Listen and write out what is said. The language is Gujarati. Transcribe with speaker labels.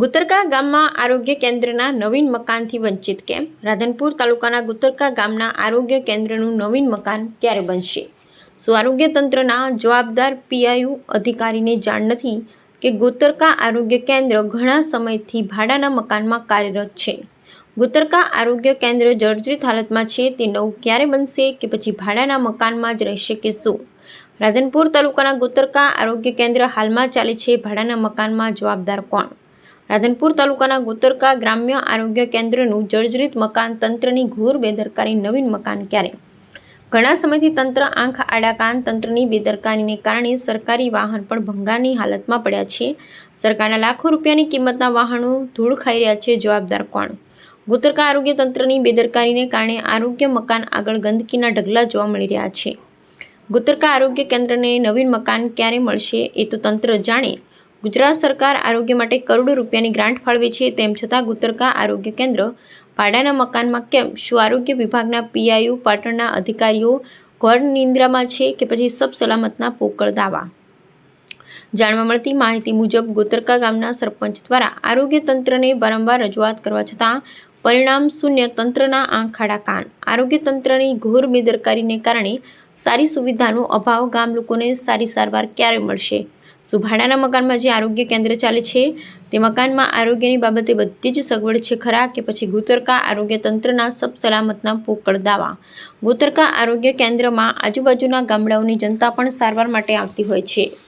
Speaker 1: ગુતરકા ગામમાં આરોગ્ય કેન્દ્રના નવીન મકાનથી વંચિત કેમ? રાધનપુર તાલુકાના ગુતરકા ગામના આરોગ્ય કેન્દ્રનું નવીન મકાન ક્યારે બનશે? શું આરોગ્ય તંત્રના જવાબદાર પીઆઈયુ અધિકારીને જાણ નથી કે ગુતરકા આરોગ્ય કેન્દ્ર ઘણા સમયથી ભાડાના મકાનમાં કાર્યરત છે? ગુતરકા આરોગ્ય કેન્દ્ર જર્જરિત હાલતમાં છે તે નવું ક્યારે બનશે કે પછી ભાડાના મકાનમાં જ રહેશે કે શું? રાધનપુર તાલુકાના ગુતરકા આરોગ્ય કેન્દ્ર હાલમાં ચાલે છે ભાડાના મકાનમાં જવાબદાર કોણ? રાધનપુર તાલુકાના ગુતરકા ગ્રામ્ય આરોગ્ય કેન્દ્રનું જર્જરિત મકાન તંત્રની ઘોર બેદરકારી નવીન મકાન ક્યારે? ઘણા સમયથી તંત્ર આંખ આડા કાન તંત્રની બેદરકારીને કારણે સરકારી વાહન પણ ભંગારની હાલતમાં પડ્યા છે. સરકારના લાખો રૂપિયાની કિંમતના વાહનો ધૂળ ખાઈ રહ્યા છે, જવાબદાર કોણ? ગુતરકા આરોગ્ય તંત્રની બેદરકારીને કારણે આરોગ્ય મકાન આગળ ગંદકીના ઢગલા જોવા મળી રહ્યા છે. ગુતરકા આરોગ્ય કેન્દ્રને નવીન મકાન ક્યારે મળશે એ તો તંત્ર જાણે. ગુજરાત સરકાર આરોગ્ય માટે કરોડો રૂપિયાની ગ્રાન્ટ ફાળવે છે, તેમ છતાં ગુતરકા આરોગ્ય કેન્દ્ર ભાડાના મકાનમાં કેમ? શું આરોગ્ય વિભાગના પીઆઈયુ પાટણના અધિકારીઓ ઘર નિંદ્રામાં છે કે પછી સબ સલામતના પોકળ દાવા? જાણવા મળતી માહિતી મુજબ ગોતરકા ગામના સરપંચ દ્વારા આરોગ્ય તંત્રને વારંવાર રજૂઆત કરવા છતાં પરિણામ શૂન્ય તંત્રના આંખ, ખાડા, કાન. આરોગ્ય તંત્રની ઘોર બેદરકારીને કારણે સારી સુવિધાનો અભાવ ગામ લોકોને સારી સારવાર ક્યારે મળશે? શું ભાડાના મકાનમાં જે આરોગ્ય કેન્દ્ર ચાલે છે, તે મકાનમાં આરોગ્યની બાબતે બધી જ સગવડ છે ખરા કે પછી ગુતરકા આરોગ્ય તંત્રના સબ સલામતના પોકળ દાવા. ગુતરકા આરોગ્ય કેન્દ્રમાં આજુબાજુના ગામડાઓની જનતા પણ સારવાર માટે આવતી હોય છે.